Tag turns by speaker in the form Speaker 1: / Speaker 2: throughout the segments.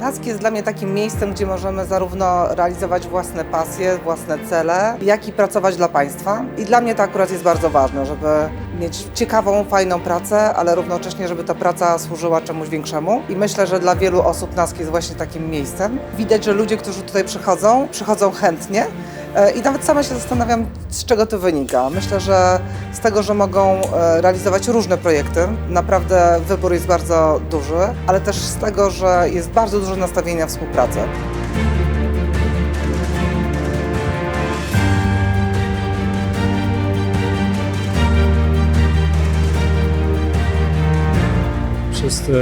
Speaker 1: NASK jest dla mnie takim miejscem, gdzie możemy zarówno realizować własne pasje, własne cele, jak i pracować dla państwa. I dla mnie to akurat jest bardzo ważne, żeby mieć ciekawą, fajną pracę, ale równocześnie, żeby ta praca służyła czemuś większemu. I myślę, że dla wielu osób NASK jest właśnie takim miejscem. Widać, że ludzie, którzy tutaj przychodzą, przychodzą chętnie. E, I nawet sama się zastanawiam, z czego to wynika. Myślę, że z tego, że mogą e, realizować różne projekty, naprawdę wybór jest bardzo duży, ale też z tego, że jest bardzo duże nastawienie na współpracę.
Speaker 2: przez te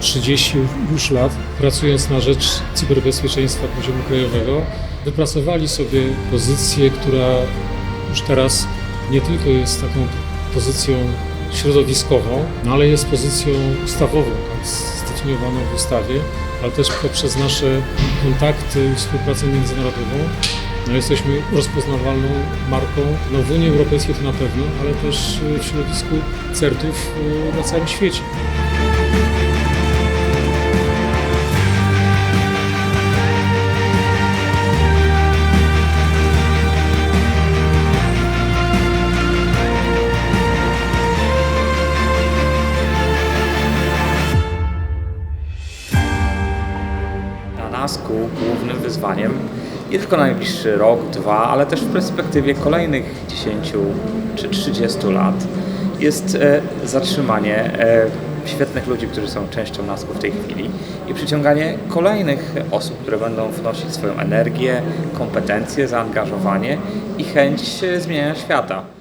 Speaker 2: 30 już lat, pracując na rzecz cyberbezpieczeństwa poziomu krajowego, wypracowali sobie pozycję, która już teraz nie tylko jest taką pozycją środowiskową, no ale jest pozycją ustawową, zdefiniowaną w ustawie, ale też poprzez nasze kontakty i współpracę międzynarodową no jesteśmy rozpoznawalną marką no w Unii Europejskiej to na pewno, ale też w środowisku CERT-ów y, na całym świecie.
Speaker 3: Głównym wyzwaniem nie tylko na najbliższy rok, dwa, ale też w perspektywie kolejnych 10 czy 30 lat jest e, zatrzymanie e, świetnych ludzi, którzy są częścią NASK-u w tej chwili i przyciąganie kolejnych osób, które będą wnosić swoją energię, kompetencje, zaangażowanie i chęć e, zmieniania świata.